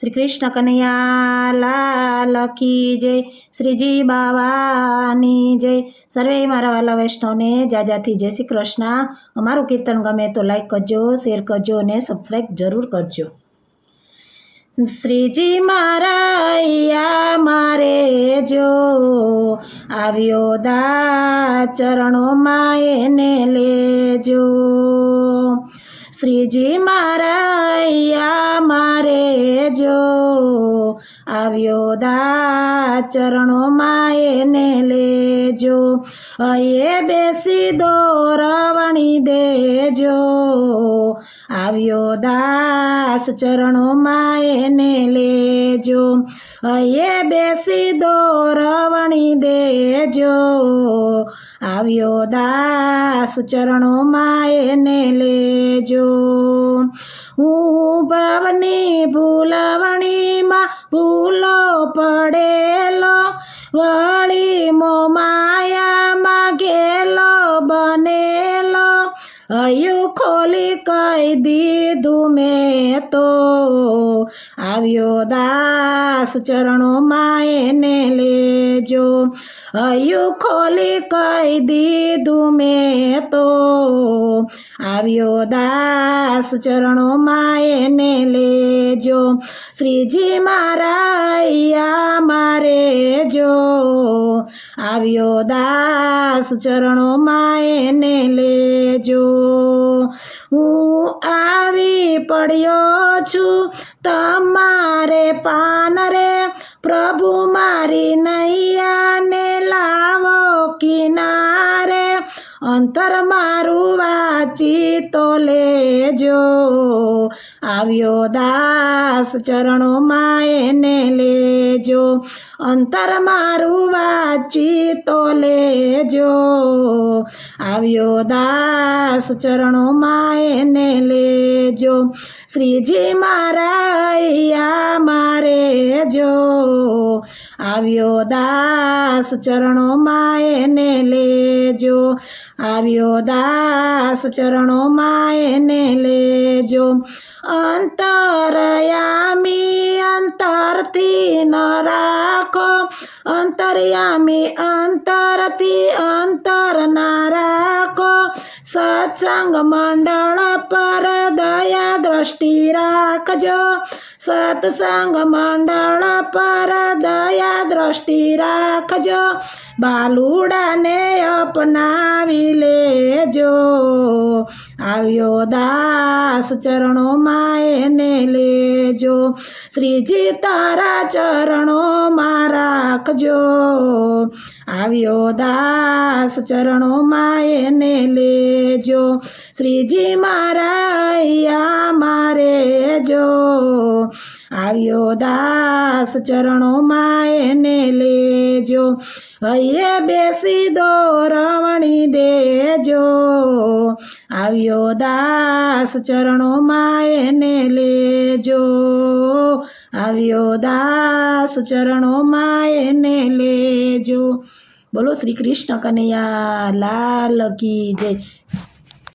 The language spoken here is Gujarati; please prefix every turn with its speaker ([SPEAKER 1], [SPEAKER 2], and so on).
[SPEAKER 1] શ્રી કૃષ્ણ કનૈયા લાલ કી જય. શ્રીજી બાવાની જય. સર્વે મારા વાલા વૈષ્ણવને જાજાથી જય શ્રી કૃષ્ણ. અમારું કીર્તન ગમે તો લાઈક કરજો શેર કરજો અને સબસ્ક્રાઈબ જરૂર કરજો. શ્રીજી મારા મારે જો આવ્યો દા ચરણોમાં એને લેજો. શ્રીજી મારા મારે જો આવ્યો દા ચરણોમાં એને લેજો. એ બેસી દોરવણી દેજો. આવ્યો દાસ ચરણોમાં એને લેજો. એ બેસી દોરવણી દેજો. આવ્યો દાસ ચરણોમાં એને લેજો. હું ભવની ભૂલવણીમાં ભૂલો પડેલો વળી મો માયામાં ગેલો બનેલો હયું ખોલી કહી દીધું મેં તો. આવ્યો દાસ ચરણોમાં એને લેજો. હયું ખોલી કહી દીધું મેં તો. આવ્યો દાસ ચરણોમાં એને લેજો. શ્રીજી મારા મારે જો. આવ્યો દાસ ચરણોમાં એને લેજો. હું આવી પડ્યો છું. તમારે પાન રે પ્રભુ મારી નૈયાને લાવો કિનારે. અંતર મારું વાંચી તો લેજો. આવ્યો દાસ ચરણોમાં એને લેજો. અંતર મારું વાંચી તો લેજો. આવ્યો દાસ ચરણોમાં એને લેજો. શ્રીજી મારા મારે જો. આવ્યો દાસ ચરણોમાં એને લેજો. આવ્યો દાસ ચરણોમાં એને લેજો. અંતરયામી અંતરથી ન રાખો. અંતરયામી અંતરથી અંતર ના રાખો. સત્સંગ મંડળ પર દયા દ્રષ્ટિ રાખજો. સત્સંગ મંડળ પર દયા દ્રષ્ટિ રાખજો. બાલુડાને અપનાવી લેજો. આવ્યો દાસ ચરણોમાં એને લેજો. શ્રીજી તારા ચરણોમાં રાખજો. આવ્યો દાસ ચરણોમાં એને લેજો. શ્રીજી મારા અહીંયા મારે જો આવ્યો દાસ ચરણોમાં એને લેજો. હૈયે બેસી દો રવણી દેજો. આવ્યો દાસ ચરણોમાં એને લેજો. આવ્યો દાસ ચરણોમાં એને લેજો. બોલો શ્રી કૃષ્ણ કનૈયા, લાલ કી જય.